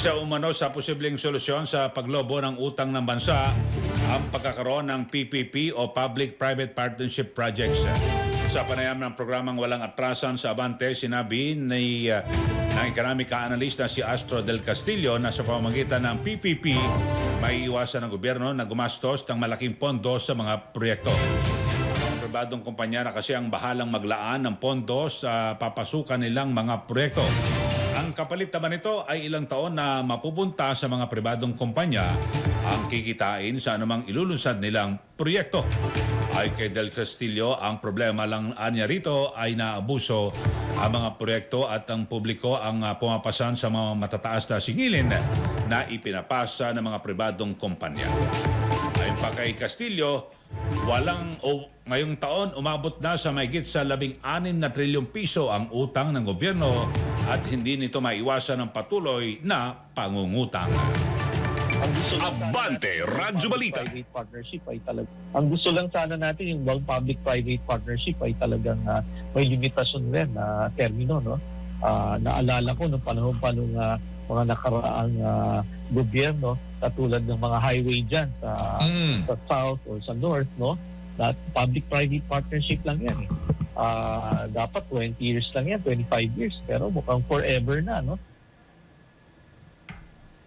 Isa umano sa posibleng solusyon sa paglobo ng utang ng bansa ang pagkakaroon ng PPP o Public-Private Partnership Projects. Sa panayam ng programang Walang Atrasan sa Abante, sinabi ni uh, ng economic analyst na si Astro Del Castillo na sa pamamagitan ng PPP, may iwasan ng gobyerno na gumastos ng malaking pondo sa mga proyekto. Pribadong kumpanya na kasi ang bahalang maglaan ng pondo sa papasukan nilang mga proyekto. Ang kapalit naman nito ay ilang taon na mapupunta sa mga pribadong kumpanya ang kikitain sa anumang ilulunsad nilang proyekto. Ay kay Del Castillo, ang problema lang anya rito ay naabuso ang mga proyekto at ang publiko ang ah, pumapasan sa mga matataas na singilin na ipinapasa ng mga pribadong kumpanya. Ayon pa kay Castillo, walang o ngayong taon umabot na sa mahigit sa 16 na trilyong piso ang utang ng gobyerno at hindi nito maiwasan ng patuloy na pangungutang. Abante, Radyo Balita. Partnership ay talaga. Ang gusto lang sana natin yung bang public-private partnership ay talagang ah, may limitasyon rin na termino, no? Ah, naalala ko nung panahon pa nung ah, mga nakaraang ah, gobyerno, katulad ng mga highway dyan sa, sa south or sa north, no? Na public-private partnership lang yan. Eh. Ah, dapat 20 years lang yan, 25 years. Pero mukhang forever na, no?